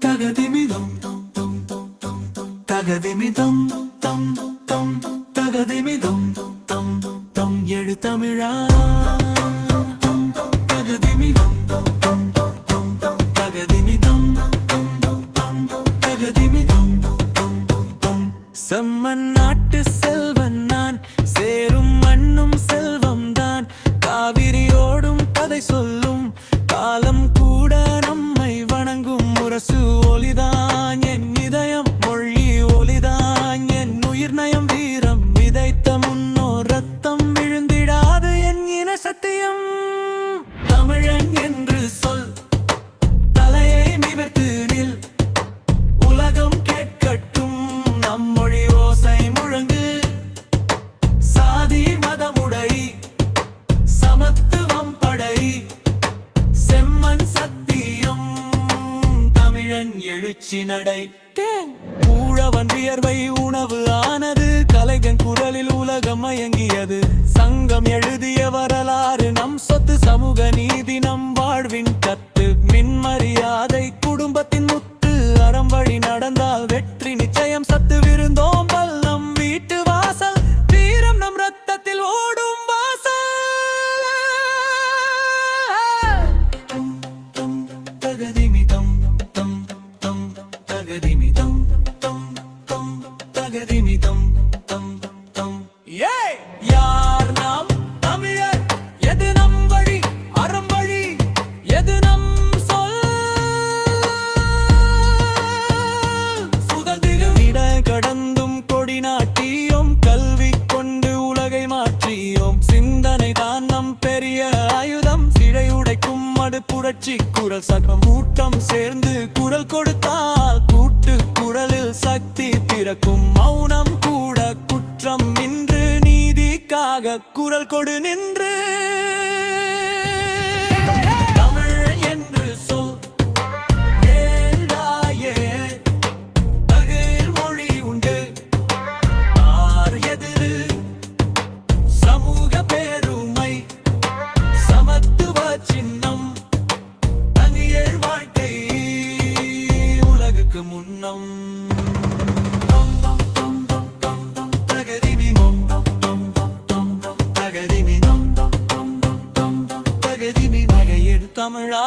தகதிமிதம் தகதிமிதம் தம் தம் தகதிமிதம் தம் தம் எழுத்தமிழா செம்மன் நாட்டு செல்வன் நான் சேரும் மண்ணும் செல்வம் தான். காவிரியோடும் கதை சொல்லும் முரசு ஒலிதான் என் இதயம் மொழி ஒலிதான் என் உயிர் நயம் வீரம் விதைத்த முன்னோர் ரத்தம் விழுந்திடாது என் இன சத்தியம் எழுச்சி நடை ஊழவன் வியர்வை உணவு ஆனது கலைஞன் குரலில் உலகம் மயங்கியது. சங்கம் எழுதிய வரலாறு நம் சொத்து சமூக நீதி நம்ப தகதிமிதம் தம் தம் ஏ யார் நாம் தமிழர்? எது நம் வழி? அறம் வழி எது நம் சொல்? சுதந்திரம் இட கடந்தும் கொடி நாட்டியோம் கல்வி கொண்டு உலகை மாற்றியோம். சிந்தனை தான் நம் பெரிய ஆயுதம். சிழை உடைக்கும் மடு புரட்சி குரல் சகம் கூட்டம் சே பிறக்கும் மௌனம் கூட குற்றம் நின்று நீதிக்காக குரல் கொடு நின்று. முன்னம். தமிழா